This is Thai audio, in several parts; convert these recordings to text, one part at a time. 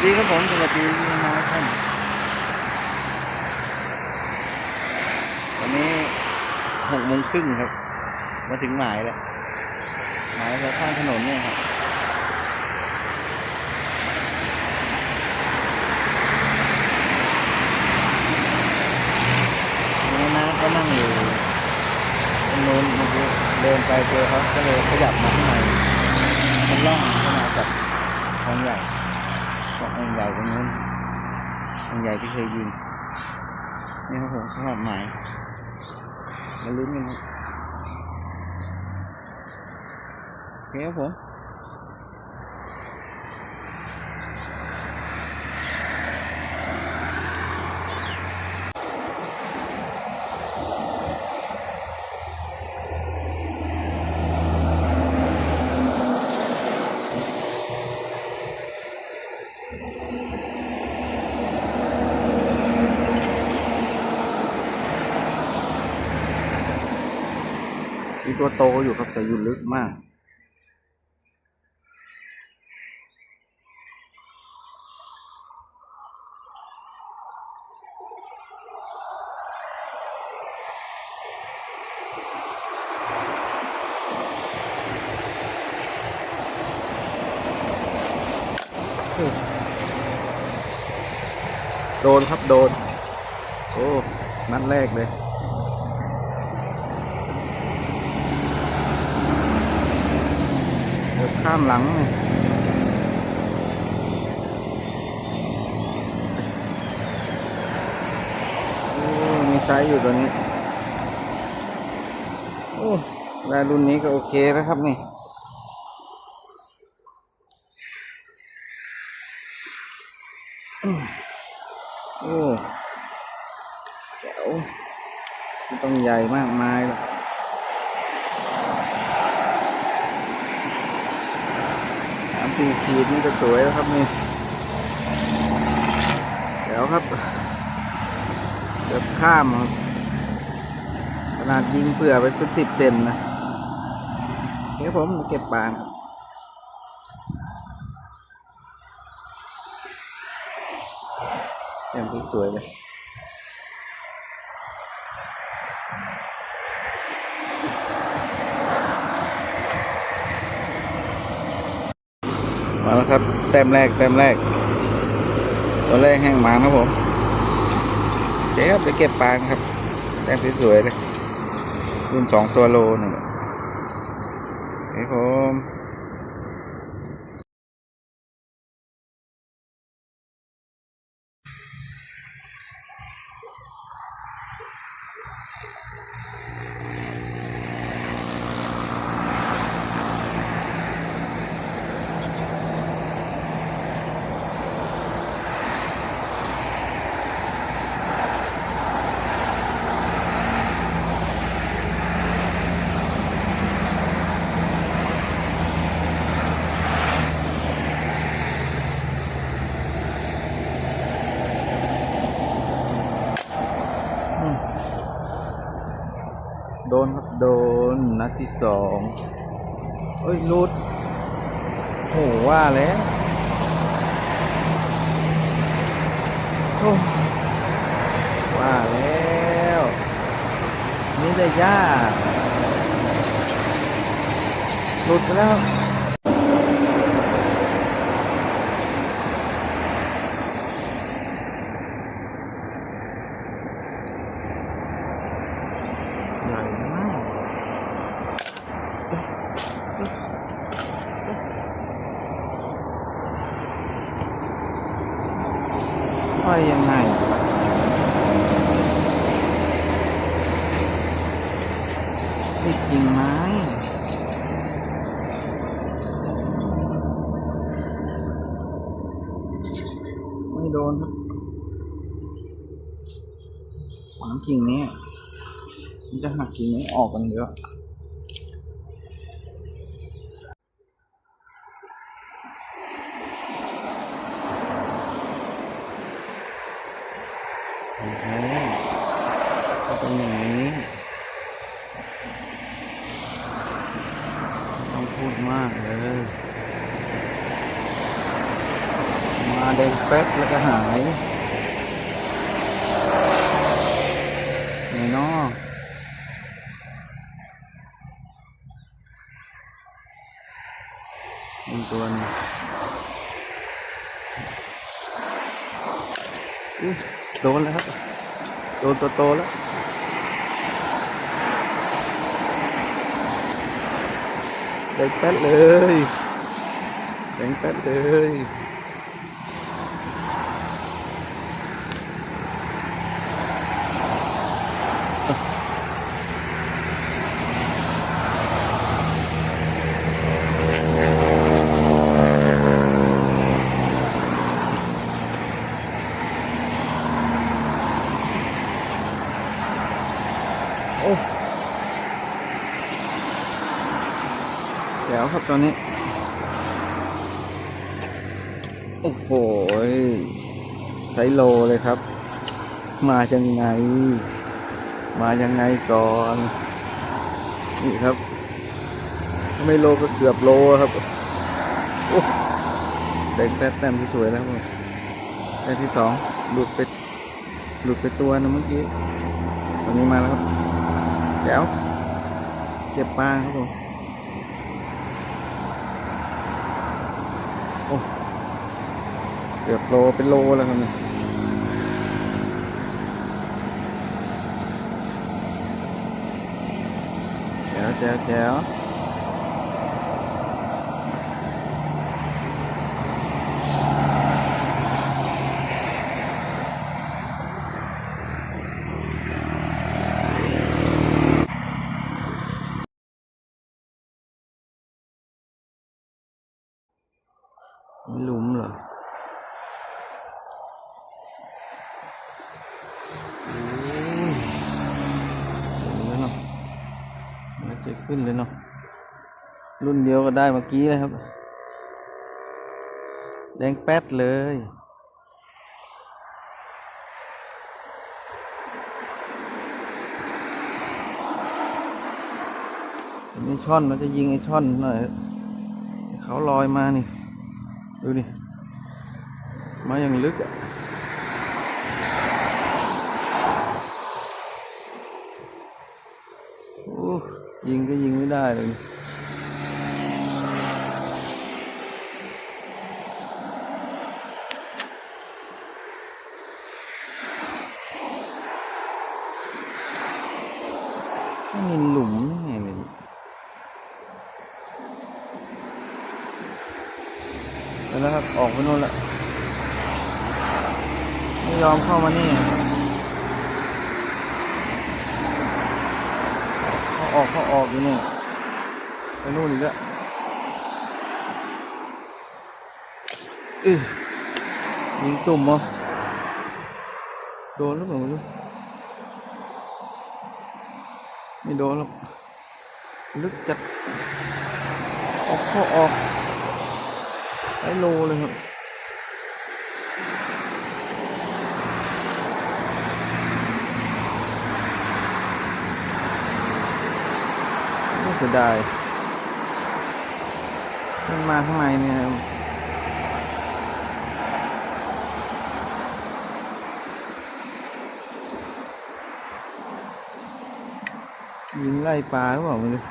วัสดีครับผม สวัสดีพี่น้องท่านวันนี้หกโมงครึ่งครับ มาถึงหมายแล้ว หมายแล้วข้างถนนเนี่ยครับนี่นะก็นั่งอยู่ตรงนู้นเมื่อกี้เดินไปเจอเขาก็เลยขยับมาข้างในมันล่องเข้ามากับคลองใหญ่ คลองใหญ่ตรงนู้นคลองใหญ่ที่เคยยิงนี่ครับผมสำหรับหมายมาลุ้นกันครับโอเคครับผม มี ตัวโตอยู่ครับแต่อยู่ลึกมาก โดนครับโดน โอ้ นัดแรกเลย เดี๋ยว ข้ามหลังเลยโอ้มีไซส์อยู่ตัวนี้ โอ้ได้รุ่นนี้ก็โอเคแล้วครับนี่โอ้แจ๋วต้องใหญ่มากมายหรอก สี่ขีดนี่ก็สวยแล้วครับนี่เดี๋ยวครับเดี๋ยวข้ามขนาดยิงเผื่อไปเป็นสิบเซนนะเดี๋ยวผมเก็บปานแต้มสวยๆเลย มาแล้วครับแต้มแรกแต้มแรกตัวแรกแห้งหมานครับผมเจ๊ครับไปเก็บปลาครับแต้มสวยๆเลยรุ่นสองตัวโลหนึ่งครับผม โดนนัดที่สองเอ้ยรุดโหว่าแล้วโอ้ว่าแล้ว นี่เลยยากหลุดไปแล้ว ใหญ่มากว่ายังไง ติดกิ่งไม้ ไม่โดนครับ หวังกิ่งนี้ มันจะหักกิ่งนี้ออกกันเยอะโอเคก็เป็นอย่างนี้ไม่ต้องพูดมากเลย มา แดงแป๊ดแล้วก็หายไหนเนาะมีตัวหนึงอุ๊ยโดนแล้วครับ โดนตัวโตแล้ว แดงแป๊ดเลย แดงแป๊ดเลย โอ้แจ๋วครับตอนนี้ โอ้โหยไซโลเลยครับ มายังไง มายังไงก่อน นี่ครับ ไม่โลก็เกือบโลครับโอ้แดงแป๊ดแต้มที่สวยแล้วครับแต้มที่สองหลุดไปหลุดไปตัวนะเมื่อกี้ตอนนี้มาแล้วครับแจ๋วเก็บปลาครับผมโอ้เกือบโลเป็นโลแล้วครับเนี่ย แจ๋วแจ๋วแจ๋วมีหลุมเหรอโอ้ยเห็นแล้วเนาะมันจะ ขึ้นเลยเนาะรุ่นเดียวก็ได้เมื่อกี้เลยครับ แดงแป๊ดเลย ไอช่อนมันจะยิงไอ้ช่อนหน่อยเขาลอยมานี่ ดูดิมาอย่างลึกอะโอ้ ยิงก็ยิงไม่ได้เลย ไม่มีหลุมนี่ไงเลยไปแล้วครับ ออกไปโน่นละไม่ยอมเข้ามานี่เขาออกเขาออกอยู่นี่ไปนู่นอีกแล้วอื้อ ซุ่มเหรอโดนหรือเปล่าไม่รู้ไม่โดนหรอกลึกจัดออกข้าออกไอโลเลยครับไม่เสียดายมันมาข้างในเนี่ยครับ ยิงไล่ปลาหรือเปล่าไม่รู้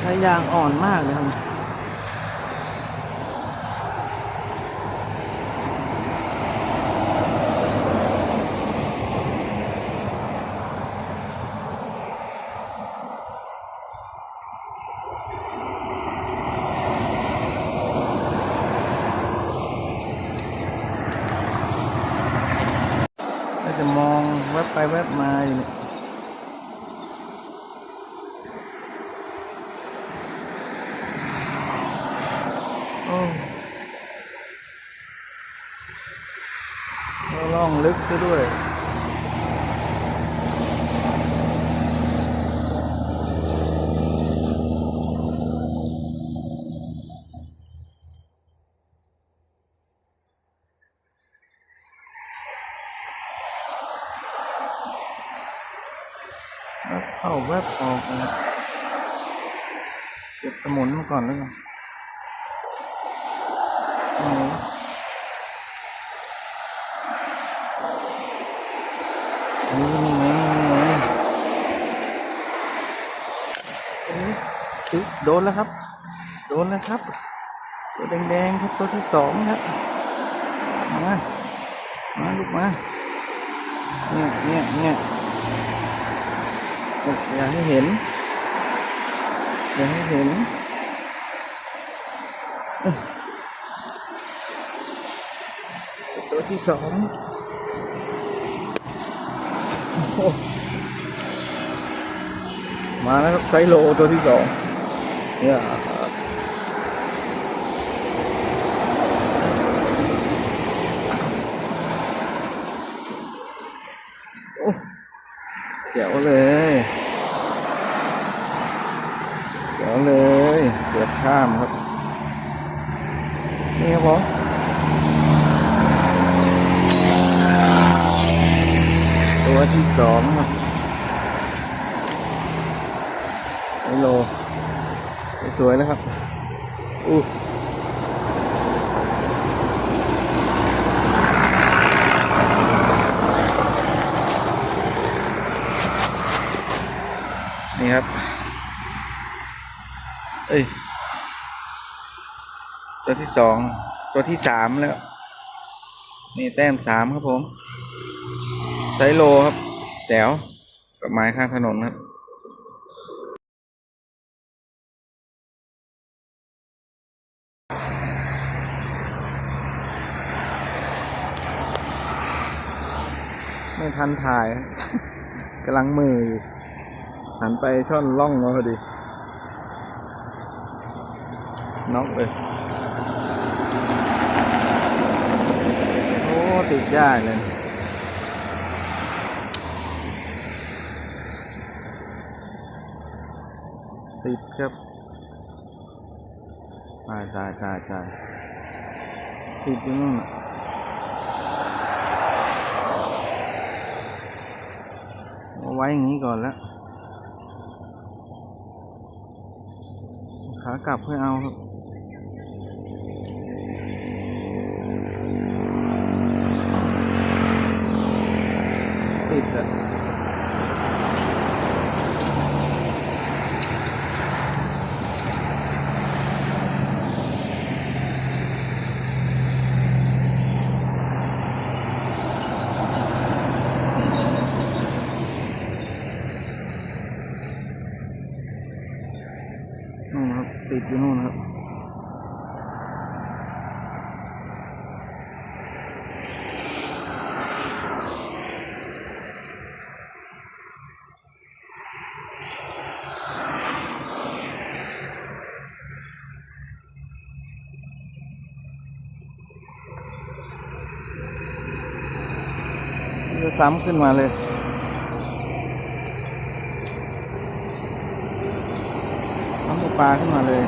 ใช้ยางอ่อนมากเลยครับ ก็จะมองแวบไปแวบมาอยู่เนี่ยโอ้แล้วล่องลึกซะด้วย โเข้า แวบออกเก็บสมุนมาก่อนแล้วกันโอ้โหนี่นี่ไงนี่ไงโอ้ยอุ๊ยโดนแล้วครับ โดนแล้วครับ ตัวแดงๆครับตัวที่สองครับมา มาลูกมา เนี่ยเนี่ยเนี่ย อย่าให้เห็น อย่าให้เห็นตัวที่สองมาแล้วครับไซโลตัวที่สองเนี่ยโอ้เจ๋วเลยเจ๋วเลยเกือบข้ามครับ นี่ครับผมตัวที่สองครับไอ โลสวยๆแล้วครับอู้นี่ครับ เอ้ย ตัวที่สอง ตัวที่สามแล้ว นี่แต้มสามครับผมไซโลครับแจ๋วกับไม้ข้างถนนครับ ทันถ่ายกำลังมืออยู่หันไปช่อนล่องมาพอดีน็อกเลยโอ้ติดยากเลยติดครับตายตายตายตายติดอยู่นู่นน่ะเอา ไว้อย่างนี้ก่อนแล้ว ขากลับเพื่อเอาครับ ติดอะนู่นครับ ติดอยู่นู่นครับ จะ ซ้ำขึ้นมาเลยซ้ำปลาขึ้นมาเลย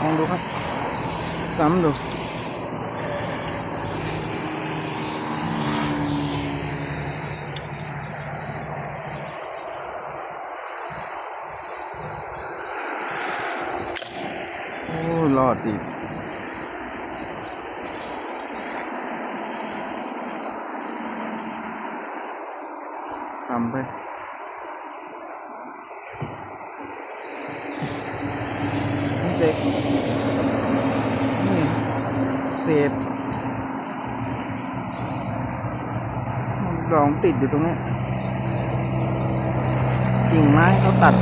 ลองดูครับ ซ้ำดู โอ้รอดอีกทำไป นี่ เด็กนี่เศษดองติดอยู่ตรงนี้กิ่งไม้เขาตัด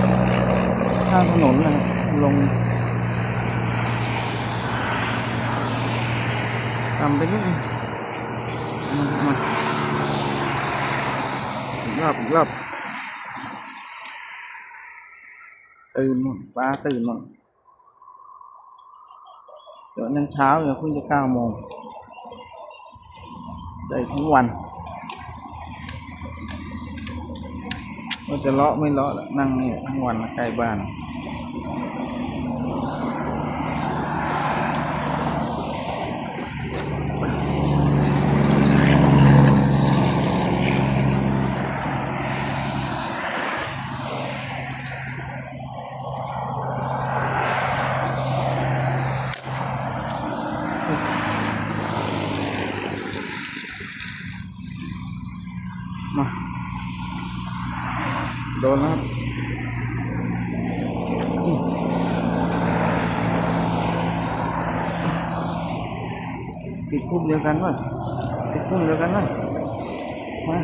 ข้างถนนนะลงทำไปนิดนึงมามาอีกรอบกรอบตื่นหมดป้าตื่นหมด เดี๋ยวนั่งเช้าอยู่เพิ่งจะเก้าโมงได้ทั้งวันก็จะเลาะไม่เลาะละนั่งนี่ทั้งวันใกล้บ้าน มา โดนแล้วครับอืมติดพุ่ม เดียวกันว่ะติดพุ่มเดียวกันวะมา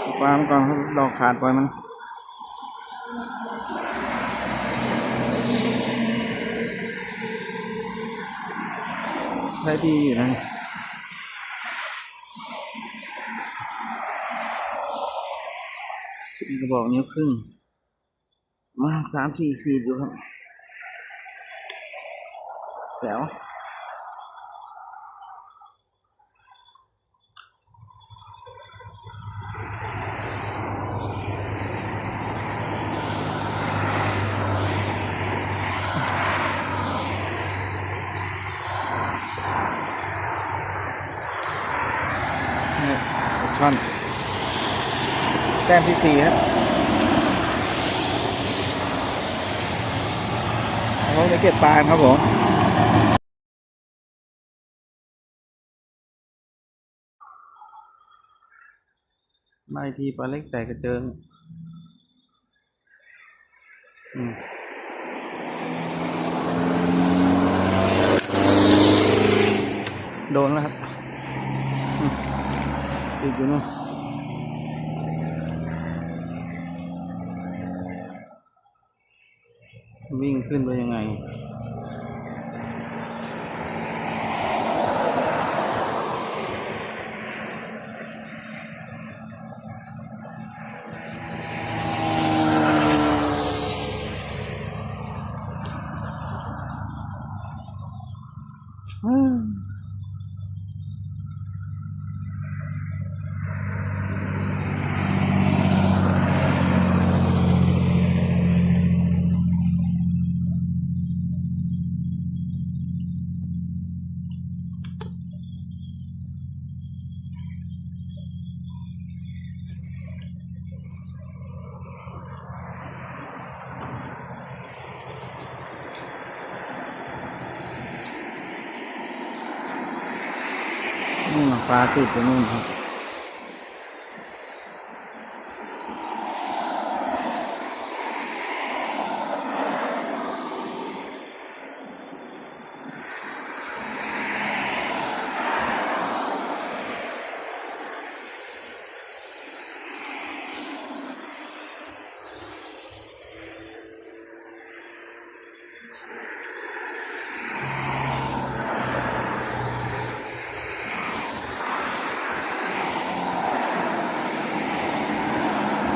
เอาปลามันก่อนดอกขาดปล่อยมันใช้ดีอยู่นะ บอกนิ้วครึ่ง มาสามสี่ขีดอยู่ครับแจ๋วนี่ปลาช่อน แต้มที่สี่ครับเราไปเก็บปลานครับผมมาอีกทีปลาเล็กแต่กระเจิงอืมโดนแล้วครับอืมติดอยู่นู่น วิ่งขึ้นไปยังไง อืม นู่นน่ะป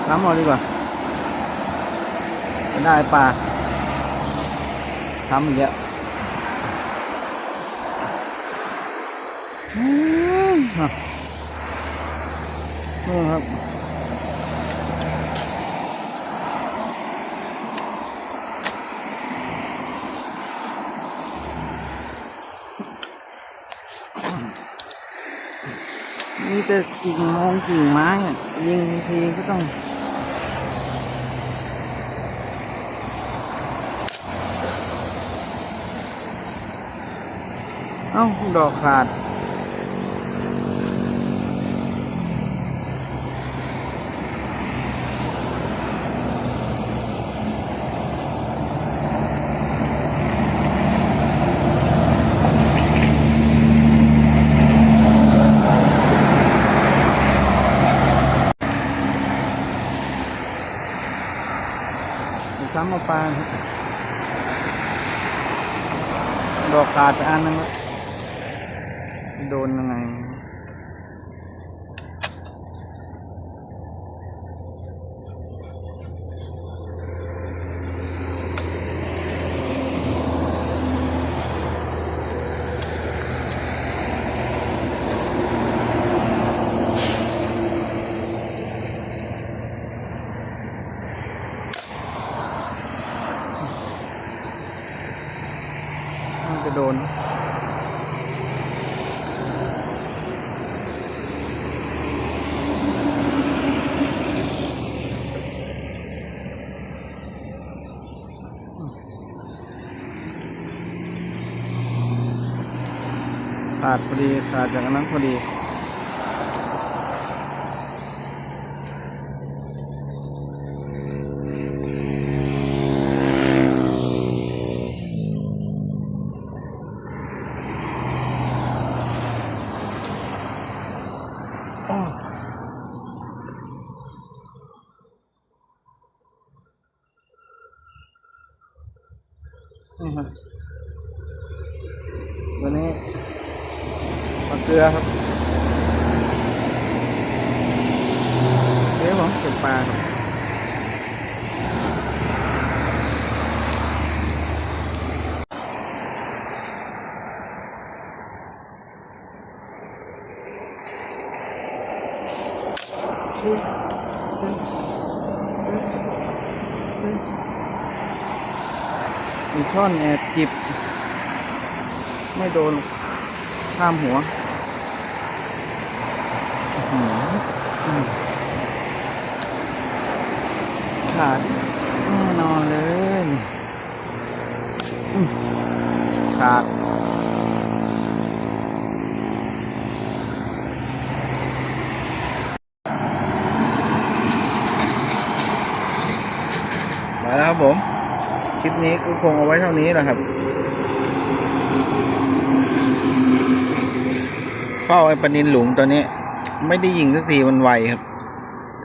ลาติดอาดีกว่าจะได้ปลาทำอีกแล้วอืมอะนู่ครับนี่แต่กิ่งมงกิ่งไม้ยิงทีก็ต้อง เอ้า ดอกขาด ซ้ำมาปลาครับดอกขาดอันนึงแล้ว โดนยังไง ขาดพอดีขาดจากอันนั้นพอดี อ้อนี่ครับวันนี้มะเกลือครับเดี๋ยวผมเก็บปลาครับ มีช่อนแอบจิบ ไม่โดนข้ามหัวขาดแน่นอนเลยอืมขาดมาแล้วครับผม คลิปนี้ก็คงเอาไว้เท่านี้แหละครับ เฝ้าไอ้ปนินหลุมตัวนี้ ไม่ได้ยิงสักทีมันไวครับ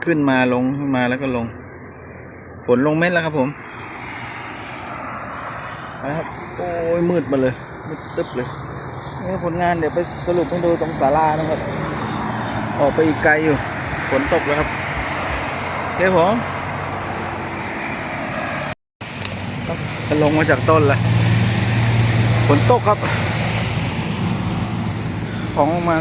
ขึ้นมาลงขึ้นมาแล้วก็ลง ฝนลงเม็ดแล้วครับผมนะครับ โอ้ยมืดมาเลยมืดตึ๊บเลยนี่ผลงานเดี๋ยวไปสรุปให้ดูตรงศาลานะครับ ออกไปอีกไกลอยู่ ฝนตกแล้วครับโอเคผม จะลงมาจากต้นล้วฝนตกครับ ของออกมา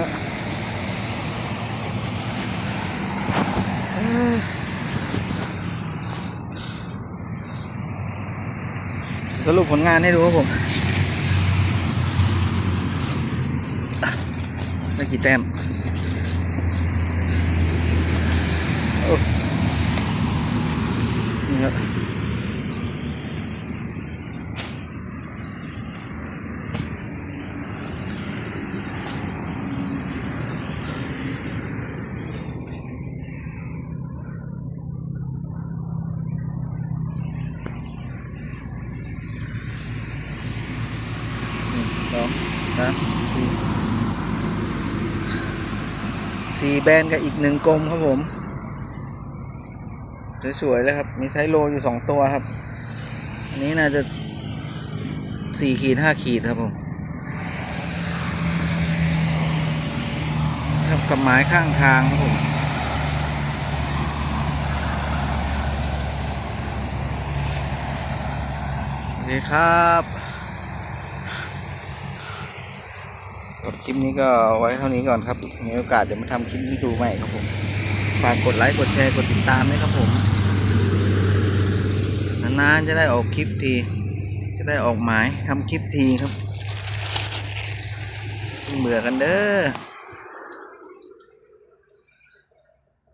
เอ้ยสรุปผลงานให้ดูครับผมได้กี่แต้มโอ้นี่ครับ หนึ่งสองสามสี่สี่ แบนกับอีกหนึ่งกลมครับผมสวยๆเลยครับ มีไซโลอยู่สองตัวครับ อันนี้น่าจะสี่ขีดห้าขีดครับผมครับกับไม้ข้างทางครับผมโอเคครับ กับคลิปนี้ก็ไว้เท่านี้ก่อนครับ มีโอกาสเดี๋ยวมาทำคลิปนี้ดูใหม่ครับผม ฝากกดไลค์ กดแชร์ กดติดตามด้วยครับผม นานๆจะได้ออกคลิปที จะได้ออกหมายทำคลิปทีครับเบื่อกันเด้อ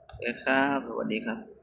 โอเคครับ สวัสดีครับ